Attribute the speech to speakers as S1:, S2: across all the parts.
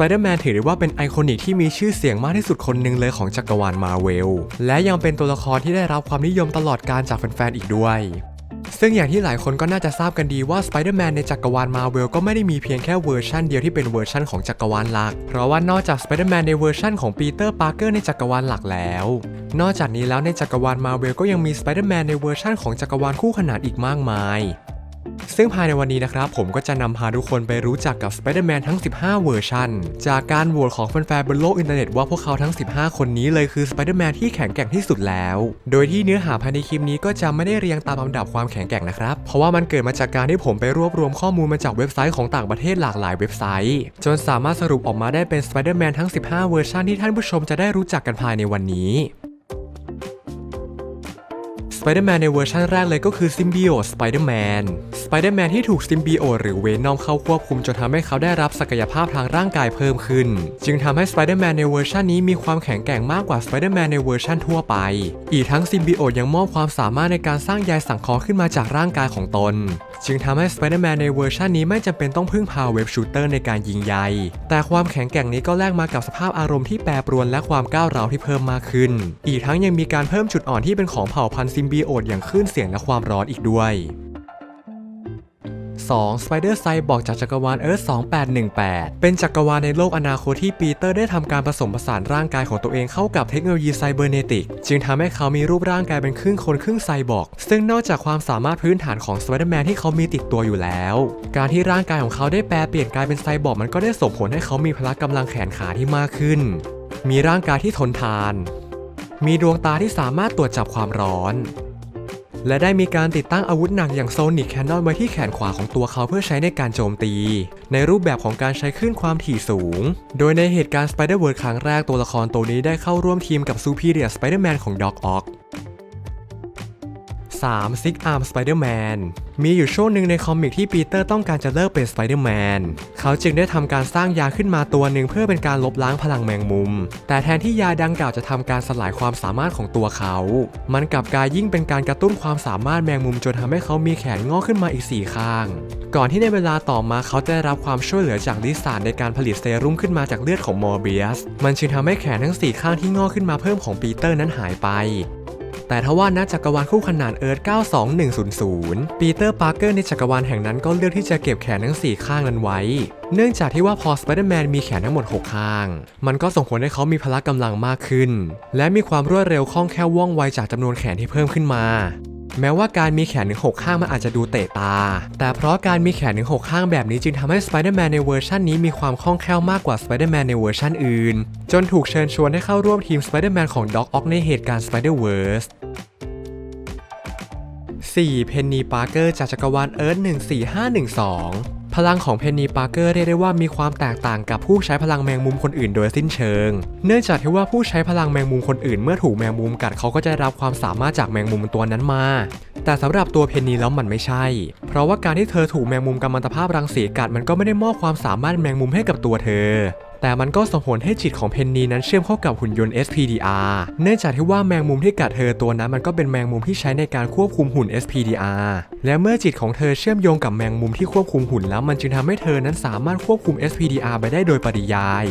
S1: ไปเดอร์แมนถือได้ว่าเป็นไอคอนิกที่มีชื่อเสียงมากที่สุดคนหนึ่งเลยของจักรวาลมาเวล และยังเป็นตัวละครที่ได้รับความนิยมตลอดการจากแฟนๆอีกด้วยซึ่งอย่างที่หลายคนก็น่าจะทราบกันดีว่า Spider-Man ในจักรวาลมาเวลก็ไม่ได้มีเพียงแค่เวอร์ชันเดียวที่เป็นเวอร์ชันของจักรวาลหลัก เพราะว่านอกจาก Spider-Man ในเวอร์ชันของปีเตอร์ปาร์เกอร์ในจักรวาลหลักแล้ว นอกจากนี้แล้วในจักรวาลมาเวลก็ยังมี Spider-Man ในเวอร์ชันของจักรวาลคู่ขนานอีกมากมาย ซึ่งภายในวันนี้นะครับ ผมก็จะนำพาทุกคนไปรู้จักกับ Spider-Man ทั้ง 15 เวอร์ชัน จากการโหวตของแฟนๆบนโลกอินเทอร์เน็ตว่าพวกเขาทั้ง 15 คนนี้เลยคือ Spider-Man ที่แข็งแกร่งที่สุดแล้ว โดยที่เนื้อหาภายในคลิปนี้ก็จะไม่ได้เรียงตามลำดับความแข็งแกร่งนะครับ เพราะว่ามันเกิดมาจากการที่ผมไปรวบรวมข้อมูลมาจากเว็บไซต์ของต่างประเทศหลากหลายเว็บไซต์ จนสามารถสรุปออกมาได้เป็น Spider-Man ทั้ง 15 เวอร์ชันที่ท่านผู้ชมจะได้รู้จักกันภายในวันนี้ สไปเดอร์แมนในเวอร์ชันแรกเลยก็คือซิมบิโอสไปเดอร์แมนสไปเดอร์แมนที่ถูกซิมบิโอหรือเวนอมเข้าควบคุมจนทำให้เขาได้รับศักยภาพทางร่างกายเพิ่มขึ้น จึงทำให้สไปเดอร์แมนในเวอร์ชันนี้มีความแข็งแกร่งมากกว่าสไปเดอร์แมนในเวอร์ชันทั่วไป อีกทั้งซิมบิโอยังมอบความสามารถในการสร้างใยสังเคราะห์ขึ้นมาจากร่างกายของตน จึงทำให้สไปเดอร์แมนในเวอร์ชันนี้ไม่จำเป็นต้องพึ่งพาเว็บชูเตอร์ในการยิงใยแต่ความแข็งแกร่งนี้ก็แลกมากับสภาพอารมณ์ที่แปรปรวนและความก้าวร้าวที่เพิ่มมากขึ้น อีกทั้งยังมีการเพิ่มจุดอ่อนที่เป็นของเผ่าพันธุ์ซิมบิโอตอย่างคลื่นเสียงและความร้อนอีกด้วย 2. Spider Cyborg จากจักรวาล Earth 2818 เป็นจักรวาลในโลกอนาคตที่ปีเตอร์ได้ทำการผสมผสานร่างกายของตัวเองเข้ากับเทคโนโลยีไซเบอร์เนติก จึงทำให้เขามีรูปร่างกายเป็นครึ่งคนครึ่งไซบอร์ก ซึ่งนอกจากความสามารถพื้นฐานของ Spider-Man ที่เขามีติดตัวอยู่แล้ว การที่ร่างกายของเขาได้แปลเปลี่ยนกลายเป็นไซบอร์กมันก็ได้ส่งผลให้เขามีพละกำลังแขนขาที่มากขึ้น มีร่างกายที่ทนทาน มีดวงตาที่สามารถตรวจจับความร้อน และได้มีการติดตั้งอาวุธหนักอย่างโซนิกแคนนอนไว้ที่แขนขวาของตัวเขาเพื่อใช้ในการโจมตี ในรูปแบบของการใช้คลื่นความถี่สูง โดยในเหตุการณ์ Spider-Verse ครั้งแรกตัวละครตัวนี้ได้เข้าร่วมทีมกับ Superior Spider-Man ของ Doc Ock 3. Six Arm Spider-Man มีอยู่ช่วงหนึ่งในคอมิกที่ปีเตอร์ต้องการจะเลิกเป็น Spider-Man เขาจึงได้ทำการสร้างยาขึ้นมาตัวหนึ่งเพื่อเป็นการลบล้างพลังแมงมุม แต่แทนที่ยาดังกล่าวจะทำการสลายความสามารถของตัวเขา มันกลับกลายยิ่งเป็นการกระตุ้นความสามารถแมงมุมจนทำให้เขามีแขนงอกขึ้นมาอีก 4 ข้าง ก่อนที่ในเวลาต่อมาเขาจะได้รับความช่วยเหลือจากลิซ่าในการผลิตเซรุ่มขึ้นมาจากเลือดของมอร์เบียส มันจึงทำให้แขนทั้ง 4 ข้างที่งอกขึ้นมาเพิ่มของปีเตอร์นั้นหายไป แต่ทว่าณจักรวาลคู่ขนานเอิร์ธ92100 ปีเตอร์ปาร์เกอร์ในจักรวาลแห่งนั้นก็เลือกที่จะเก็บแขนทั้ง 4 ข้างนั้นไว้ เนื่องจากที่ว่าพอสไปเดอร์แมนมีแขนทั้งหมด 6 ข้าง มันก็ส่งผลให้เขามีพละกำลังมากขึ้น และมีความรวดเร็วคล่องแคล่วว่องไวจากจำนวนแขนที่เพิ่มขึ้นมา แม้ว่าการมีแขนถึง6ข้างมันอาจจะดูเตะตา แต่เพราะการมีแขนถึง6ข้างแบบนี้จึงทำให้สไปเดอร์แมนในเวอร์ชันนี้มีความคล่องแคล่วมากกว่าสไปเดอร์แมนในเวอร์ชันอื่น จนถูกเชิญชวนให้เข้าร่วมทีมสไปเดอร์แมนของด็อกออกในเหตุการณ์ Spider-Verse 4. เพนนีปาร์เกอร์จากจักรวาลเอิร์ธ14512 พลังของเพนนีปาร์เกอร์เรียกได้ว่ามีความแตกต่างกับผู้ใช้พลังแมงมุมคนอื่นโดยสิ้นเชิง เนื่องจากที่ว่าผู้ใช้พลังแมงมุมคนอื่นเมื่อถูกแมงมุมกัดเขาก็จะได้รับความสามารถจากแมงมุมตัวนั้นมา แต่สำหรับตัวเพนนีแล้วมันไม่ใช่ เพราะว่าการที่เธอถูกแมงมุมกัมมันตภาพรังสีกัดมันก็ไม่ได้มอบความสามารถแมงมุมให้กับตัวเธอ แต่มันก็ส่งผลให้จิตของเพนนีนั้นเชื่อมเข้ากับหุ่นยนต์ SPDR เนื่องจากที่ว่าแมงมุมที่กัดเธอตัวนั้นมันก็เป็นแมงมุมที่ใช้ในการควบคุมหุ่น SPDR และเมื่อจิตของเธอเชื่อมโยงกับแมงมุมที่ควบคุมหุ่นแล้วมันจึงทำให้เธอนั้นสามารถควบคุม SPDR ไปได้โดยปริยาย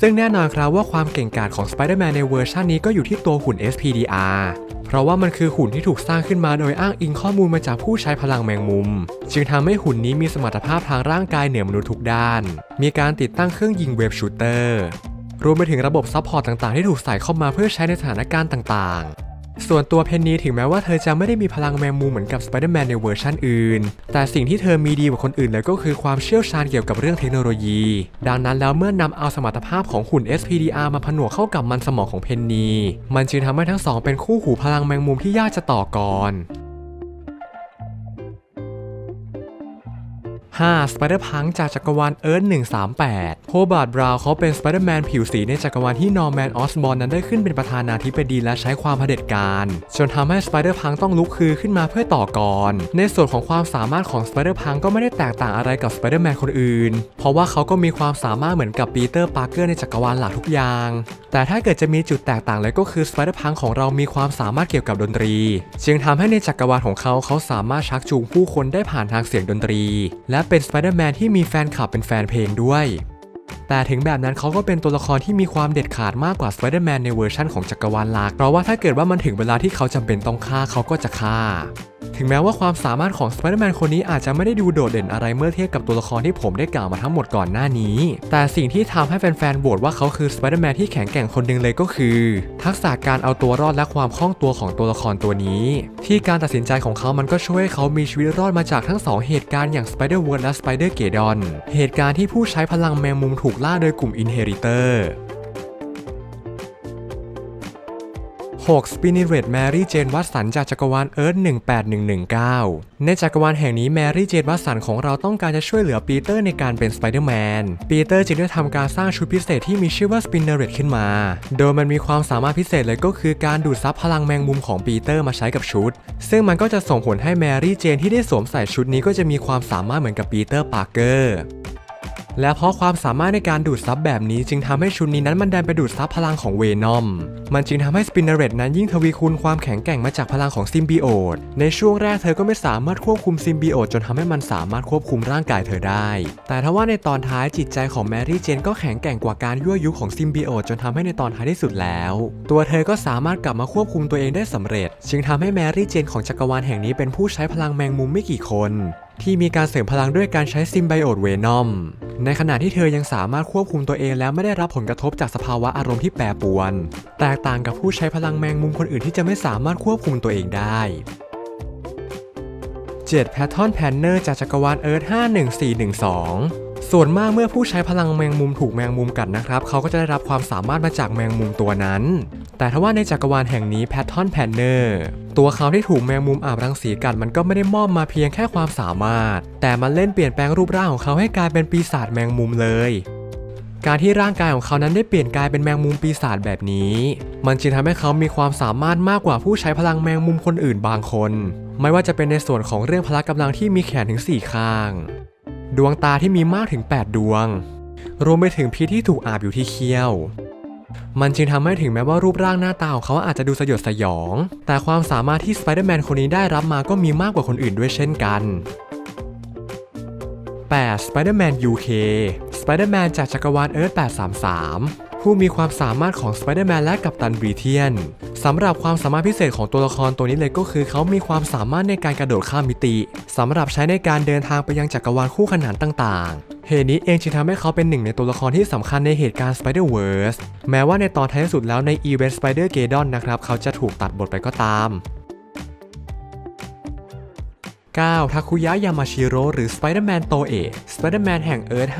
S1: ซึ่งแน่นอนครับว่าความเก่งกาจของ Spider-Man ในเวอร์ชันนี้ก็อยู่ที่ตัวหุ่น SPDR เพราะว่ามันคือหุ่นที่ถูกสร้างขึ้นมาโดยอ้างอิงข้อมูลมาจากผู้ใช้พลังแมงมุม จึงทำให้หุ่นนี้มีสมรรถภาพทางร่างกายเหนือมนุษย์ทุกด้าน มีการติดตั้งเครื่องยิงเวฟชูเตอร์รวมไปถึงระบบซัพพอร์ตต่างๆ ที่ถูกใส่เข้ามาเพื่อใช้ในสถานการณ์ต่างๆ ส่วนตัวเพนนีถึงแม้ว่าเธอจะไม่ได้มีพลังแมงมุมเหมือนกับสไปเดอร์แมนในเวอร์ชันอื่น แต่สิ่งที่เธอมีดีกว่าคนอื่นเลยก็คือความเชี่ยวชาญเกี่ยวกับเรื่องเทคโนโลยี ดังนั้นแล้วเมื่อนำเอาสมรรถภาพของหุ่น SPDR มาผนวกเข้ากับมันสมองของเพนนี มันจึงทำให้ทั้งสองเป็นคู่หูพลังแมงมุมที่ยากจะต่อกร 5. สไปเดอร์พังจากจักรวาลเอิร์ธ138 โฮบาร์ดบราวเขาเป็นสไปเดอร์แมนผิวสีในจักรวาลที่นอร์แมนออสบอร์นนั้นได้ขึ้นเป็นประธานาธิบดีและใช้ความเผด็จการจนทำให้สไปเดอร์พังต้องลุกคือขึ้นมาเพื่อต่อกร ในส่วนของความสามารถของสไปเดอร์พังก็ไม่ได้แตกต่างอะไรกับสไปเดอร์แมนคนอื่น เพราะว่าเขาก็มีความสามารถเหมือนกับปีเตอร์ปาร์เกอร์ในจักรวาลหลักทุกอย่าง แต่ถ้าเกิดจะมีจุดแตกต่างเลยก็คือสไปเดอร์พังของเรามีความสามารถเกี่ยวกับดนตรี จึงทำให้ในจักรวาลของเขาเขาสามารถชักจูงผู้คนได้ผ่านทางเสียงดนตรี และเป็นสไปเดอร์แมนที่มีแฟนคลับเป็นแฟนเพลงด้วย แต่ถึงแบบนั้นเขาก็เป็นตัวละครที่มีความเด็ดขาดมากกว่าสไปเดอร์แมนในเวอร์ชั่นของจักรวาลหลักเพราะว่าถ้าเกิดว่ามันถึงเวลาที่เขาจำเป็นต้องฆ่าเขาก็จะฆ่า ถึงแม้ว่าความสามารถของสไปเดอร์แมนคนนี้อาจจะไม่ได้ดูโดดเด่นอะไรเมื่อเทียบกับตัวละครที่ผมได้กล่าวมาทั้งหมดก่อนหน้านี้ แต่สิ่งที่ทำให้แฟนๆโหวตว่าเขาคือสไปเดอร์แมนที่แข็งแกร่งคนหนึ่งเลยก็คือ ทักษะการเอาตัวรอดและความคล่องตัวของตัวละครตัวนี้ ที่การตัดสินใจของเขามันก็ช่วยให้เขามีชีวิตรอดมาจากทั้งสองเหตุการณ์อย่างสไปเดอร์เวิร์และสไปเดอร์เกดอนเหตุการณ์ที่ผู้ใช้พลังแมงมุมถูกล่าโดยกลุ่มอินเฮริเตอร์ 6สปินิเรตแมรี่เจนวัตสันจากจักรวาลเอิร์ธ18119 ในจักรวาลแห่งนี้แมรี่เจนวัตสันของเราต้องการจะช่วยเหลือปีเตอร์ในการเป็นสไปเดอร์แมน ปีเตอร์จึงได้ทำการสร้างชุดพิเศษที่มีชื่อว่าสปินเนเรตขึ้นมา โดยมันมีความสามารถพิเศษเลยก็คือการดูดซับพลังแมงมุมของปีเตอร์มาใช้กับชุด ซึ่งมันก็จะส่งผลให้แมรี่เจนที่ได้สวมใส่ชุดนี้ก็จะมีความสามารถเหมือนกับปีเตอร์ปาร์เกอร์ และเพราะความสามารถในการดูดซับแบบนี้จึงทำให้ชุดนี้นั้นมันดันไปดูดซับพลังของเวนอม มันจึงทำให้สปินเนเรตนั้นยิ่งทวีคูณความแข็งแกร่งมาจากพลังของซิมบิโอต ในช่วงแรกเธอก็ไม่สามารถควบคุมซิมบิโอตจนทำให้มันสามารถควบคุมร่างกายเธอได้ แต่ถ้าว่าในตอนท้ายจิตใจของแมรี่เจนก็แข็งแกร่งกว่าการยั่วยุของซิมบิโอตจนทำให้ในตอนท้ายที่สุดแล้ว ตัวเธอก็สามารถกลับมาควบคุมตัวเองได้สำเร็จ จึงทำให้แมรี่เจนของจักรวาลแห่งนี้เป็นผู้ใช้พลังแมงมุมไม่กี่คนที่มีการเสริมพลังด้วยการใช้ซิมไบโอตเวนอม ในในขณะที่เธอยังสามารถควบคุมตัวเองแล้วไม่ได้รับผลกระทบจากสภาวะอารมณ์ที่แปรปรวน แตกต่างกับผู้ใช้พลังแมงมุมคนอื่นที่จะไม่สามารถควบคุมตัวเองได้7แพททอนแพนเนอร์จากจักรวาลเอิร์ธ51412 ส่วนมากเมื่อผู้ใช้พลังแมงมุมถูกแมงมุมกัดนะครับ เขาก็จะได้รับความสามารถมาจากแมงมุมตัวนั้น แต่ถ้าว่าในจักรวาลแห่งนี้แพททอนแพนเนอร์ตัวเขาที่ถูกแมงมุมอาบรังสีกัดมันก็ไม่ได้มอบมาเพียงแค่ความสามารถ แต่มันเล่นเปลี่ยนแปลงรูปร่างของเขาให้กลายเป็นปีศาจแมงมุมเลยการที่ร่างกายของเขานั้นได้เปลี่ยนกลายเป็นแมงมุมปีศาจแบบนี้ มันจึงทำให้เขามีความสามารถมากกว่าผู้ใช้พลังแมงมุมคนอื่นบางคน ไม่ว่าจะเป็นในส่วนของเรื่องพละกำลังที่มีแขนถึง 4 ข้าง ดวงตาที่มีมากถึง 8 ดวง รวมไปถึงพิษที่ถูกอาบอยู่ที่เขี้ยว มันจึงทำให้ถึงแม้ว่ารูปร่างหน้าตาของเขาอาจจะดูสยดสยอง แต่ความสามารถที่สไปเดอร์แมนคนนี้ได้รับมาก็มีมากกว่าคนอื่นด้วยเช่นกัน 8 Spider-Man UK Spider-Man จากจักรวาลเอิร์ธ833 ผู้มีความสามารถของ Spider-Man และกัปตันบรีเทียนสำหรับความสามารถพิเศษของตัวละครตัวนี้เลยก็คือเขามีความสามารถในการกระโดดข้ามมิติสำหรับใช้ในการเดินทางไปยังจักรวาลคู่ขนานต่างๆเหตุนี้เองจึงทำให้เขาเป็นหนึ่งในตัวละครที่สำคัญในเหตุการณ์ Spider-Verse แม้ว่าในตอนท้ายสุดแล้วในอีเวนต์ Spider-Geddon นะครับ เขาจะถูกตัดบทไปก็ตาม 9. ทาคุยะ ยามาชิโร่ หรือสไปเดอร์แมนโตเอะสไปเดอร์แมนแห่งเอิร์ธ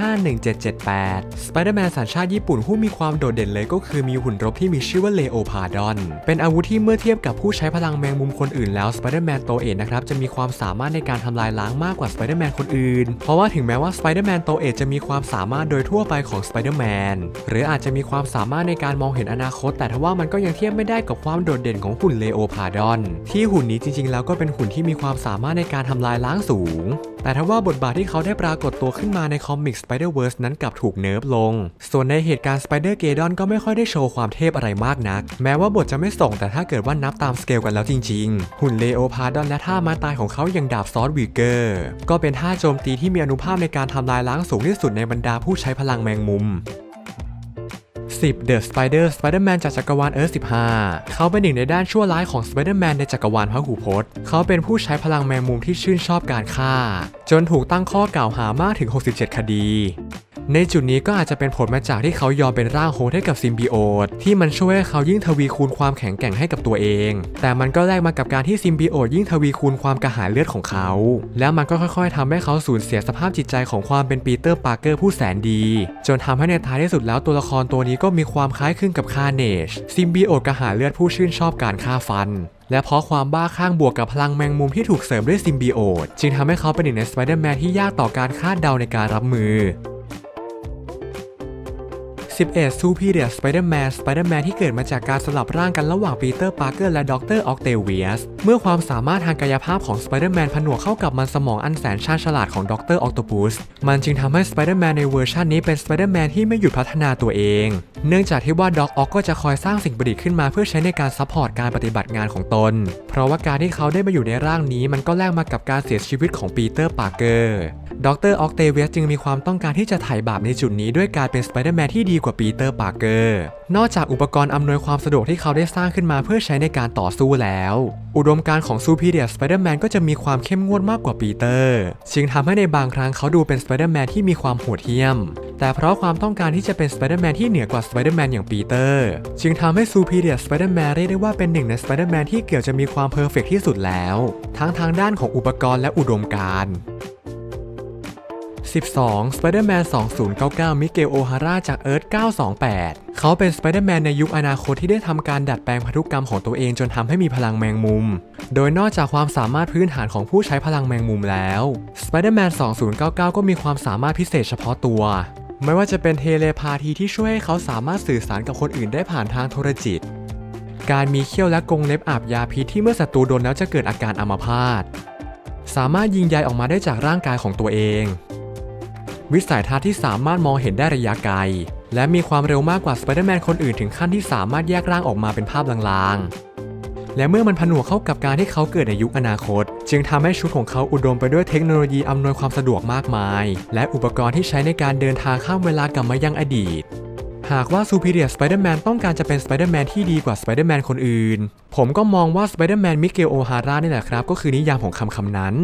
S1: 51778 สไปเดอร์แมนสัญชาติญี่ปุ่นผู้มีความโดดเด่นเลยก็คือมีหุ่นรบที่มีชื่อว่าเลโอพาดอน เป็นอาวุธที่เมื่อเทียบกับผู้ใช้พลังแมงมุมคนอื่นแล้วสไปเดอร์แมนโตเอะนะครับ จะมีความสามารถในการทำลายล้างมากกว่าสไปเดอร์แมนคนอื่น เพราะว่าถึงแม้ว่าสไปเดอร์แมนโตเอะจะมีความสามารถโดยทั่วไปของสไปเดอร์แมนหรืออาจจะมีความสามารถในการมองเห็นอนาคต แต่ทว่ามันก็ยังเทียบไม่ได้กับความโดดเด่นของหุ่นเลโอพาดอนที่หุ่นนี้จริงๆ แล้วก็เป็นหุ่นที่มีความสามารถในการทำลายล้างสูง แต่ถ้าว่าบทบาทที่เขาได้ปรากฏตัวขึ้นมาในคอมิก Spider-Verse นั้นกลับถูกเนิร์ฟลง ส่วนในเหตุการณ์ Spider-Geddon ก็ไม่ค่อยได้โชว์ความเทพอะไรมากนัก แม้ว่าบทจะไม่ส่งแต่ถ้าเกิดว่านับตามสเกลกันแล้วจริงๆ หุ่นเลโอพาดอนและท่าม้ตายของเขาอย่างดาบซอสวีเกอร์ ก็เป็นท่าโจมตีที่มีอนุภาพในการทำลายล้างสูงที่สุดในบรรดาผู้ใช้พลังแมงมุม 10 The Spider Spider-Man จากจักรวาลเอิร์ธ15 เขาเป็นหนึ่งในด้านชั่วร้ายของ Spider-Man ในจักรวาลพหูพจน์ เขาเป็นผู้ใช้พลังแมงมุมที่ชื่นชอบการฆ่า จนถูกตั้งข้อกล่าวหามากถึง 67 คดี ในจุดนี้ก็อาจจะเป็นผลมาจากที่เขายอมเป็นร่างโฮสให้กับซิมบิโอตที่มันช่วยให้เขายิ่งทวีคูณความแข็งแกร่งให้กับตัวเอง แต่มันก็แลกมากับการที่ซิมบิโอตยิ่งทวีคูณความกระหายเลือดของเขา แล้วมันก็ค่อยๆทำให้เขาสูญเสียสภาพจิตใจของความเป็นปีเตอร์ปาร์เกอร์ผู้แสนดี จนทำให้ในท้ายที่สุดแล้วตัวละครตัวนี้ก็มีความคล้ายคลึงกับคาเนชซิมบิโอตกระหายเลือดผู้ชื่นชอบการฆ่าฟันและเพราะความบ้าคลั่งบวกกับพลังแมงมุมที่ถูกเสริมด้วยซิมบิโอตจึงทำให้เขาเป็นหนึ่งในสไปเดอร์แมนที่ยากต่อการคาดเดาในการรับมือ 11 Superior Spider-Man Spider-Man ที่เกิดมาจากการสลับร่างกันระหว่างปีเตอร์ปาร์เกอร์และดรออกเตเวียสเมื่อความสามารถทางกายภาพของ Spider-Man ผนวกเข้ากับมันสมองอันแสนชาญฉลาดของดรออกโตปุสมันจึงทำให้ Spider-Man ในเวอร์ชันนี้เป็น Spider-Man ที่ไม่หยุดพัฒนาตัวเอง เนื่องจากที่ว่าด็อกออกก็จะคอยสร้างสิ่งประดิษฐ์ขึ้นมาเพื่อใช้ในการซัพพอร์ตการปฏิบัติงานของตน เพราะว่าการที่เขาได้มาอยู่ในร่างนี้มันก็แลกมากับการเสียชีวิตของปีเตอร์ปาร์เกอร์ดรออกเตเวียสจึงมีความต้องการที่จะไถ่บาปในจุดนี้ด้วยการเป็นสไปเดอร์แมนที่ดีกว่าปีเตอร์ปาร์เกอร์ นอกจากอุปกรณ์อำนวยความสะดวกที่เขาได้สร้างขึ้นมาเพื่อใช้ในการต่อสู้แล้ว อุดมการณ์ของซูพีเดียสไปเดอร์แมนก็จะมีความเข้มงวดมากกว่าปีเตอร์จึงทำให้ในบางครั้งเขาดูเป็นสไปเดอร์แมนที่มีความโหดเหี้ยม แต่เพราะความต้องการที่จะเป็นสไปเดอร์แมนที่เหนือกว่าสไปเดอร์แมนอย่างปีเตอร์จึงทำให้ซูพีเดียสไปเดอร์แมนเรียกได้ว่าเป็นหนึ่งในสไปเดอร์แมนที่เกือบจะมีความเพอร์เฟกที่สุดแล้ว ทั้งทางด้านของอุปกรณ์และอุดมการณ์ 12 Spider-Man 2099 มิเกลโอฮาร่าจากเอิร์ธ928 เขาเป็น Spider-Man ในยุคอนาคตที่ได้ทำการดัดแปลงพันธุกรรมของตัวเองจนทำให้มีพลังแมงมุม โดยนอกจากความสามารถพื้นฐานของผู้ใช้พลังแมงมุมแล้ว Spider-Man 2099 ก็มีความสามารถพิเศษเฉพาะตัว ไม่ว่าจะเป็นเทเลพาธีที่ช่วยให้เขาสามารถสื่อสารกับคนอื่นได้ผ่านทางโทรจิต การมีเขี้ยวและกรงเล็บอาบยาพิษที่เมื่อศัตรูโดนแล้วจะเกิดอาการอัมพาตสามารถยิงใยออกมาได้จากร่างกายของตัวเอง วิสัยทัศน์ที่สามารถมองเห็นได้ระยะไกล และมีความเร็วมากกว่าสไปเดอร์แมนคนอื่นถึงขั้นที่สามารถแยกร่างออกมาเป็นภาพลางๆ และเมื่อมันผนวกเข้ากับการที่เขาเกิดในยุคอนาคต จึงทำให้ชุดของเขาอุดมไปด้วยเทคโนโลยีอำนวยความสะดวกมากมาย และอุปกรณ์ที่ใช้ในการเดินทางข้ามเวลากลับมายังอดีตหากว่า Superior Spider-Man ต้องการจะเป็น Spider-Man ที่ดีกว่า Spider-Man คนอื่น ผมก็มองว่า Spider-Man มิเกลโอฮาร่านี่แหละครับ ก็คือนิยามของคำคำนั้น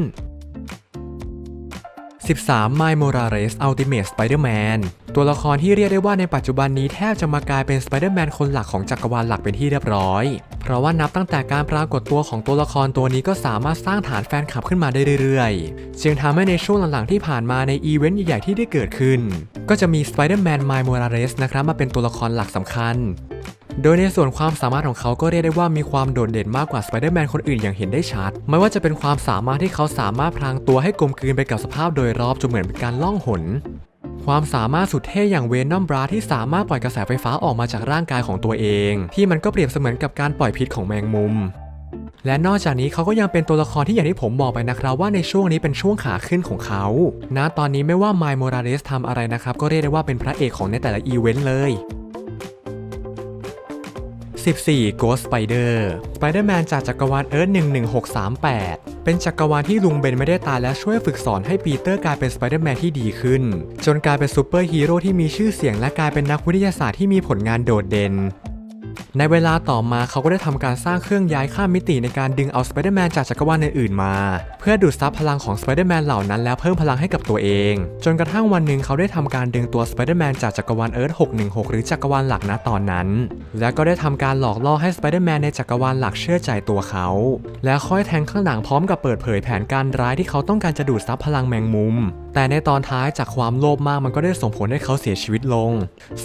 S1: 13 My Morales Ultimate Spider-Man ตัวละครที่เรียกได้ว่าในปัจจุบันนี้แทบจะมากลายเป็น Spider-Man คนหลักของจักรวาลหลักเป็นที่เรียบร้อย เพราะว่านับตั้งแต่การปรากฏตัวของตัวละครตัวนี้ก็สามารถสร้างฐานแฟนคลับขึ้นมาได้เรื่อยๆ จึงทำให้ในช่วงหลังๆที่ผ่านมาในอีเวนต์ใหญ่ๆที่ได้เกิดขึ้น ก็จะมี Spider-Man My Morales นะครับมาเป็นตัวละครหลักสำคัญ โดยในส่วนความสามารถของเขาก็เรียกได้ว่ามีความโดดเด่นมากกว่าสไปเดอร์แมนคนอื่นอย่างเห็นได้ชัด ไม่ว่าจะเป็นความสามารถที่เขาสามารถพรางตัวให้กลมกลืนไปกับสภาพโดยรอบจนเหมือนเป็นการล่องหนความสามารถสุดเท่อย่างเวนอมบราที่สามารถปล่อยกระแสไฟฟ้าออกมาจากร่างกายของตัวเอง ที่มันก็เปรียบเสมือนกับการปล่อยพิษของแมงมุม และนอกจากนี้เขาก็ยังเป็นตัวละครที่อย่างที่ผมบอกไปนะครับว่าในช่วงนี้เป็นช่วงขาขึ้นของเขาณตอนนี้ไม่ว่าไมล์โมราเลสทำอะไรนะครับก็เรียกได้ว่าเป็นพระเอกของในแต่ละอีเวนต์เลย 14 Ghost Spider Spider-Man จากจักรวาลเอิร์ธ11638 เป็นจักรวาลที่ลุงเบนไม่ได้ตายและช่วยฝึกสอนให้ปีเตอร์กลายเป็นสไปเดอร์แมนที่ดีขึ้น จนกลายเป็นซูเปอร์ฮีโร่ที่มีชื่อเสียงและกลายเป็นนักวิทยาศาสตร์ที่มีผลงานโดดเด่น ในเวลาต่อมาเขาก็ได้ทำการสร้างเครื่องย้ายข้ามมิติในการดึงเอาสไปเดอร์แมนจากจักรวาลอื่นๆมา เพื่อดูดซับพลังของสไปเดอร์แมนเหล่านั้นแล้วเพิ่มพลังให้กับตัวเอง จนกระทั่งวันหนึ่งเขาได้ทำการดึงตัวสไปเดอร์แมนจากจักรวาลเอิร์ธ616 หรือจักรวาลหลักณตอนนั้น และก็ได้ทำการหลอกล่อให้สไปเดอร์แมนในจักรวาลหลักเชื่อใจตัวเขา และค่อยแทงข้างหลังพร้อมกับเปิดเผยแผนการร้ายที่เขาต้องการจะดูดซับพลังแมงมุมแต่ในตอนท้ายจากความโลภมากมันก็ได้ส่งผลให้เขาเสียชีวิตลง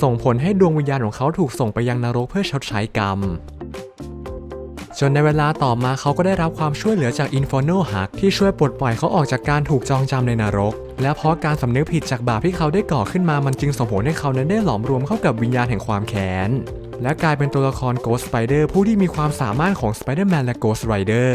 S1: ส่งผลให้ดวงวิญญาณของเขาถูกส่งไปยังนรกเพื่อชดใช้กรรมจนในเวลาต่อมาเขาก็ได้รับความช่วยเหลือจาก Inferno Hulk ที่ช่วยปลดปล่อยเขาออกจากการถูกจองจำในนรก และเพราะการสำนึกผิดจากบาปที่เขาได้ก่อขึ้นมามันจึงส่งผลให้เขานั้นได้หลอมรวมเข้ากับวิญญาณแห่งความแค้น และกลายเป็นตัวละคร Ghost Spider ผู้ที่มีความสามารถของ Spider-Man และ Ghost Rider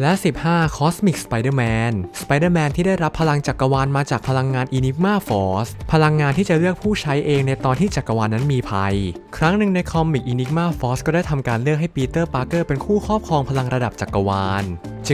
S1: และ 15 Cosmic Spider-Man Spider-Man ที่ได้รับพลังจักรวาลมาจากพลังงาน Enigma Force พลังงานที่จะเลือกผู้ใช้เองในตอนที่จักรวาลนั้นมีภัย ครั้งหนึ่งในคอมิก Enigma Force ก็ได้ทำการเลือกให้ปีเตอร์ปาร์เกอร์เป็นคู่ครอบครองพลังระดับจักรวาล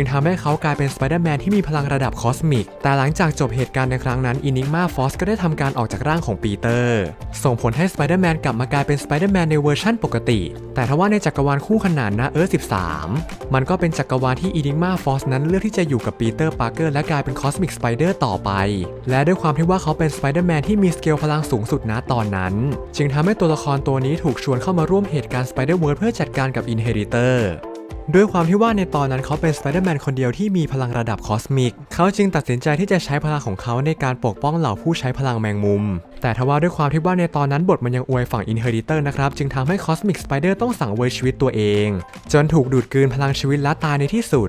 S1: จึงทำให้เขากลายเป็น Spider-Man ที่มีพลังระดับคอสมิก แต่หลังจากจบเหตุการณ์ในครั้งนั้น Enigma Force ก็ได้ทำการออกจากร่างของปีเตอร์ ส่งผลให้ Spider-Man กลับมากลายเป็น Spider-Man ในเวอร์ชั่นปกติ แต่ทว่าในจักรวาลคู่ขนานนะเอิร์ธ13 มันก็เป็นจักรวาลที่ Enigma Force นั้นเลือกที่จะอยู่กับปีเตอร์ปาร์เกอร์และกลายเป็น Cosmic Spider ต่อไป และด้วยความที่ว่าเขาเป็น Spider-Man ที่มีสเกลพลังสูงสุดณตอนนั้น จึงทำให้ตัวละครตัวนี้ถูกชวนเข้ามาร่วมเหตุการณ์ Spider-Verse เพื่อจัดการกับ Inheritor ด้วยความที่ว่าในตอนนั้นเขาเป็นสไปเดอร์แมนคนเดียวที่มีพลังระดับคอสมิก เขาจึงตัดสินใจที่จะใช้พลังของเขาในการปกป้องเหล่าผู้ใช้พลังแมงมุม แต่ทว่าด้วยความที่ว่าในตอนนั้นบทมันยังอวยฝั่งอินเฮอริเตอร์นะครับ จึงทำให้คอสมิกสไปเดอร์ต้องสั่งเวยชีวิตตัวเอง จนถูกดูดกลืนพลังชีวิตและตายในที่สุด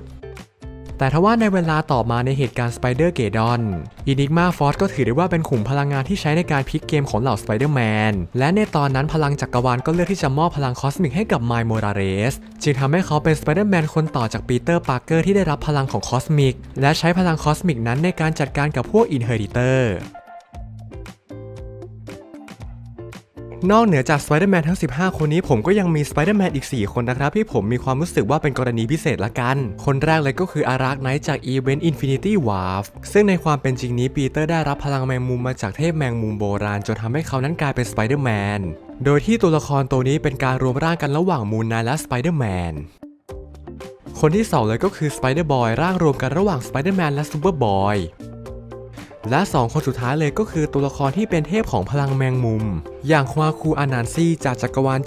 S1: แต่ทว่าในเวลาต่อมาในเหตุการณ์สไปเดอร์เกดอนอินิกมาฟอสก็ถือได้ว่าเป็นขุมพลังงานที่ใช้ในการพลิกเกมของเหล่าสไปเดอร์แมนและในตอนนั้นพลังจักรวาลก็เลือกที่จะมอบพลังคอสมิกให้กับไมล์โมราเรสจึงทำให้เขาเป็นสไปเดอร์แมนคนต่อจากปีเตอร์ปาร์เกอร์ที่ได้รับพลังของคอสมิกและใช้พลังคอสมิกนั้นในการจัดการกับพวกอินเฮอริเตอร์ นอกเหนือจากสไปเดอร์แมนทั้ง 15 คนนี้ผมก็ยังมีสไปเดอร์แมนอีก 4 คนนะครับ ที่ผมมีความรู้สึกว่าเป็นกรณีพิเศษละกัน คนแรกเลยก็คืออารักไนท์จากอีเวนต์ Infinity Warp ซึ่งในความเป็นจริงนี้ปีเตอร์ได้รับพลังแมงมุมมาจากเทพแมงมุมโบราณ จนทำให้เขานั้นกลายเป็นสไปเดอร์แมนโดยที่ตัวละครตัวนี้เป็นการรวมร่างกันระหว่างมูนไนและสไปเดอร์แมนคนที่สองเลยก็คือสไปเดอร์บอยร่างรวมกันระหว่างสไปเดอร์แมนและซูเปอร์บอย และ 2 คนสุดท้ายเลยก็คือตัวละครที่เป็นเทพของพลังแมงมุม อย่างควาคูอานานซีจากจักรวาล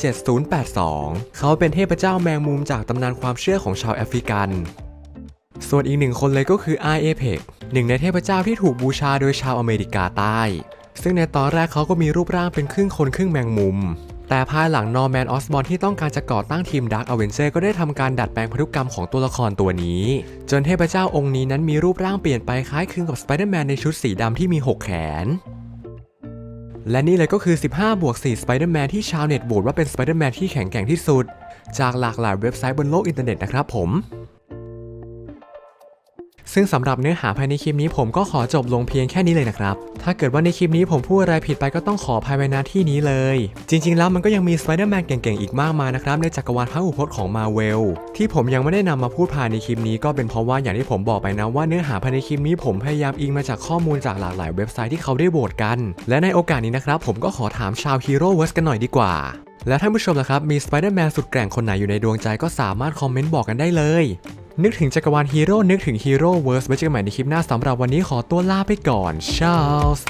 S1: 7082 เขาเป็นเทพเจ้าแมงมุมจากตำนานความเชื่อของชาวแอฟริกัน ส่วนอีกหนึ่งคนเลยก็คือไอเอเพกหนึ่งในเทพเจ้าที่ถูกบูชาโดยชาวอเมริกาใต้ ซึ่งในตอนแรกเขาก็มีรูปร่างเป็นครึ่งคนครึ่งแมงมุม แต่ภายหลังนอร์แมนออสบอนที่ต้องการจะก่อตั้งทีมดาร์ a อเวนเจอร์ก็ได้ทำการดัดแปลงพันธุกรรมของตัวละครตัวนี้ จนเทพเจ้าองค์นี้นั้นมีรูปร่างเปลี่ยนไปคล้ายคลึงกับสไปเดอร์แมนในชุดสีดำที่มี 6 แขน และนี่เลยก็คือ 15 บวก 4 สไปเดอร์แมนที่ชาวเน็ตโหวตว่าเป็นสไปเดอร์แมนที่แข็งแกร่งที่สุด จากหลากหลายเว็บไซต์บนโลกอินเทอร์เน็ตนะครับผม ซึ่งสำหรับเนื้อหาภายในคลิปนี้ผมก็ขอจบลงเพียงแค่นี้เลยนะครับ ถ้าเกิดว่าในคลิปนี้ผมพูดอะไรผิดไปก็ต้องขออภัยไว้ณที่นี้เลย จริง ๆ แล้วมันก็ยังมีสไปเดอร์แมนเก่งๆ อีกมากมายนะครับ ในจักรวาลพหุพจน์ของมาเวลที่ผมยังไม่ได้นำมาพูดผ่านในคลิปนี้ก็เป็นเพราะว่าอย่างที่ผมบอกไปนะว่าเนื้อหาภายในคลิปนี้ผมพยายามอิงมาจากข้อมูลจากหลากหลายเว็บไซต์ที่เขาได้โหวตกัน และในโอกาสนี้นะครับผมก็ขอถามชาวฮีโร่เวิร์สกันหน่อยดีกว่าและท่านผู้ชมล่ะครับ มีสไปเดอร์แมนสุดแกร่งคนไหนอยู่ในดวงใจก็สามารถคอมเมนต์บอกกันได้เลย นึกถึงจักรวาลฮีโร่นึกถึงฮีโร่เวิร์สไว้เจอกันใหม่ในคลิปหน้าสำหรับวันนี้ขอตัวลาไปก่อนชาลส์